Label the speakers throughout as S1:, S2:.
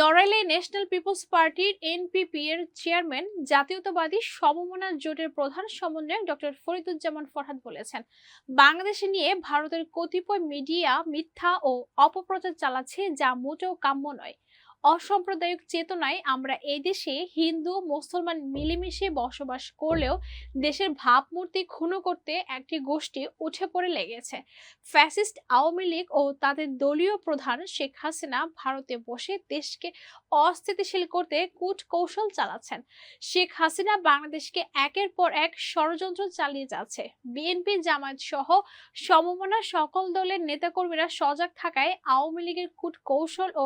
S1: নড়াইলে national peoples পার্টির NPP এর chairman, জাতীয়তাবাদী সমমনা জোটের প্রধান সমন্বয়ক ডক্টর ফরিদুজ্জামান ফরহাদ বলেছেন, বাংলাদেশে নিয়ে ভারতের কতিপয় মিডিয়া মিথ্যা ও অপপ্রচার চালাচ্ছে যা মোটেও কাম্য নয়। অসাম্প্রদায়িক চেতনায় আমরা এই দেশে হিন্দু, মুসলমান মিলেমিশে বসবাস করলেও দেশের ভাবমূর্তি ক্ষুণ্ণ করতে একটি গোষ্ঠী উঠে পড়ে লেগেছে। ফ্যাসিস্ট আওয়ামী লীগ ও তাদের দলীয় প্রধান শেখ হাসিনা ভারতে বসে দেশকে অস্থিতিশীল করতে কূট কৌশল চালাচ্ছেন। শেখ হাসিনা বাংলাদেশকে একের পর এক ষড়যন্ত্র চালিয়ে যাচ্ছে। বিএনপি, জামায়াত সহ সমমনা সকল দলের নেতাকর্মীরা সজাগ থাকায় আওয়ামী লীগের কূট কৌশল ও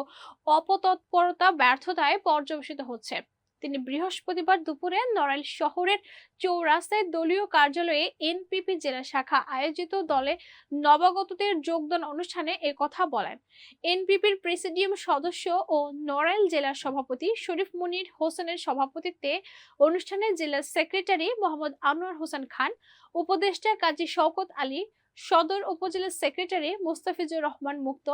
S1: অপতৎপরতা ব্যর্থতায় পর্যবেসিত হচ্ছে। তিনি বৃহস্পতিবার দুপুরে নড়াইল শহরের চৌরাস্তায় দলীয় কার্যালয়ে এনপিপি জেলা শাখা আয়োজিত দলে নবাগতদের যোগদান অনুষ্ঠানে কথা বলেন। এনপিপির প্রেসিডিয়াম সদস্য ও নড়াইল জেলার সভাপতি শরীফ মুনির হোসেনের সভাপতিত্বে অনুষ্ঠানে জেলা সেক্রেটারি মোহাম্মদ আনোয়ার হোসেন খান, উপদেষ্টা কাজী শওকত আলী, সদর উপজেলা সেক্রেটারি মোস্তাফিজুর রহমান মুক্ত,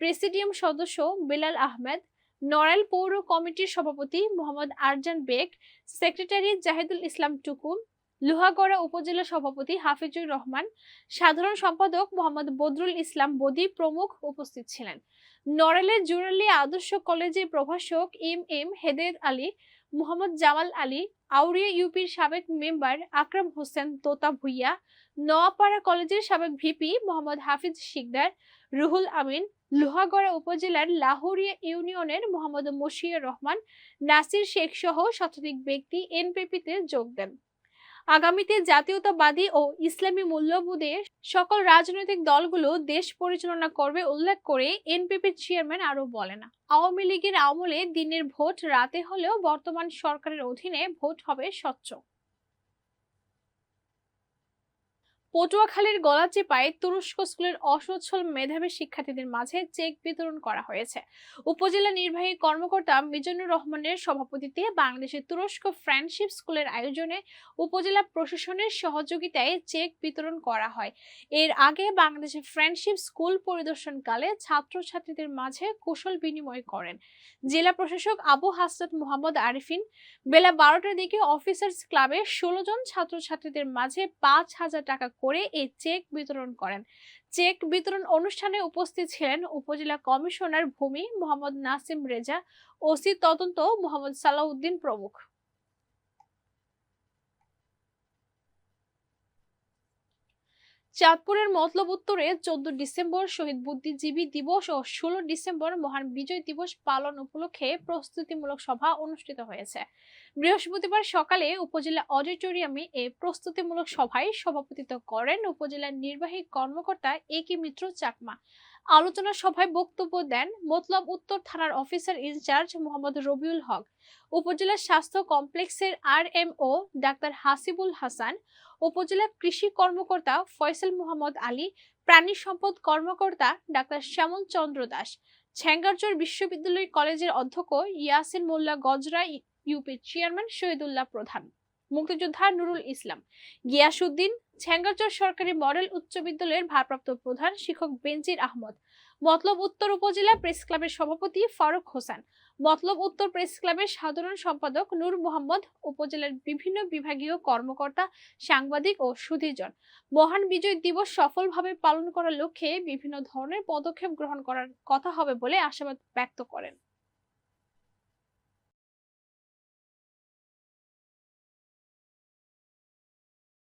S1: প্রেসিডিয়াম সদস্য বেলাল আহমেদ নড়াইল পৌর কমিটির সভাপতি মোহাম্মদ আরজান বেগ, সেক্রেটারি জাহিদুল ইসলাম টুকুম লোহাগড়া উপজেলা সভাপতি হাফিজুর রহমান, সাধারণ সম্পাদক মোহাম্মদ বদরুল ইসলাম বদি প্রমুখ উপস্থিত ছিলেন। নড়াইলের জুরালি আদর্শ কলেজের প্রভাষক এম এম হেদায়ত আলী মোহাম্মদ জামাল আলী, আউরিয়া ইউপির সাবেক মেম্বার আকরাম হোসেন, তোতা ভুইয়া নোয়াপাড়া কলেজের সাবেক ভিপি মোহাম্মদ হাফিজ শিকদার, রুহুল আমিন, লোহাগড়া উপজেলার লাহোরিয়া ইউনিয়নের মোহাম্মদ মশিয়া রহমান, নাসির শেখ সহ শতাধিক ব্যক্তি এনপিপিতে যোগ দেন। আগামীতে জাতীয়তাবাদী ও ইসলামী মূল্যবোধে সকল রাজনৈতিক দলগুলো দেশ পরিচালনা করবে উল্লেখ করে এনপিপির চেয়ারম্যান আরও বলেন। আওয়ামী লীগের আমলে দিনের ভোট রাতে হলেও বর্তমান সরকারের অধীনে ভোট হবে স্বচ্ছ। পটুয়াখালীর গলাচিপায় তুরস্ক স্কুলের অসচ্ছল মেধাবী শিক্ষার্থীদের মাঝে চেক বিতরণ করা হয়েছে। উপজেলা নির্বাহী কর্মকর্তা মিজানুর রহমানের সভাপতিত্বে বাংলাদেশের তুরস্ক ফ্রেন্ডশিপ স্কুলের আয়োজনে উপজেলা প্রশাসনের সহযোগিতায় চেক বিতরণ করা হয়। এর আগে বাংলাদেশের ফ্রেন্ডশিপ স্কুল পরিদর্শনকালে ছাত্রছাত্রীদের মাঝে কুশল বিনিময় করেন। জেলা প্রশাসক আবু হাসনাত মোহাম্মদ আরিফিন, বেলা বারোটার দিকে অফিসার্স ক্লাবে ষোলো জন ছাত্রছাত্রীদের মাঝে পাঁচ হাজার টাকা করে এই চেক বিতরণ করেন। চেক বিতরণ অনুষ্ঠানে উপস্থিত ছিলেন উপজেলা কমিশনার ভূমি মোহাম্মদ নাসিম রেজা, ওসি তদন্ত মোহাম্মদ সালাউদ্দিন প্রমুখ। চাঁদপুরের মতলব উত্তরে চোদ্দ ডিসেম্বর শহীদ বুদ্ধিজীবী দিবস ও ষোলো ডিসেম্বর মহান বিজয় দিবস পালন উপলক্ষে প্রস্তুতিমূলক সভা অনুষ্ঠিত হয়েছে। বৃহস্পতিবার সকালে উপজেলা অডিটোরিয়ামে এ প্রস্তুতিমূলক সভায় সভাপতিত্ব করেন উপজেলার নির্বাহী কর্মকর্তা এ কে মিত্র চাকমা। আলোচনা সভায় বক্তব্য দেন মতলব উত্তর থানার officer in charge Mohammad Rabiul Haque, উপজেলা স্বাস্থ্য কমপ্লেক্সের R M O doctor Hasibul Hasan, উপজেলা কৃষি কর্মকর্তা ফয়সাল মোহাম্মদ আলী, প্রাণী সম্পদ কর্মকর্তা ডাক্তার শ্যামল চন্দ্র দাস ছ্যাঙ্গারচর বিশ্ববিদ্যালয় কলেজের অধ্যক্ষ ইয়াসিন মোল্লা গজরা ইউপির চেয়ারম্যান শহীদুল্লাহ প্রধান। মুক্তিযোদ্ধা নুরুল ইসলাম। গিয়াসুদ্দিন ছ্যাঙ্গারচর সরকারি মডেল উচ্চ বিদ্যালয়ের ভারপ্রাপ্ত প্রধান শিক্ষক বেনজির আহমদ। মতলব উত্তর উপজেলা প্রেস ক্লাবের সভাপতি ফারুক হোসেন। মতলব উত্তর প্রেস ক্লাবের সাধারণ সম্পাদক নূর মোহাম্মদ, উপজেলার বিভিন্ন বিভাগীয় কর্মকর্তা, সাংবাদিক ও সুধীজন। মহান বিজয় দিবস সফলভাবে পালন করার লক্ষ্যে বিভিন্ন ধরনের পদক্ষেপ গ্রহণ করার কথা হবে বলে আশাবাদ ব্যক্ত করেন।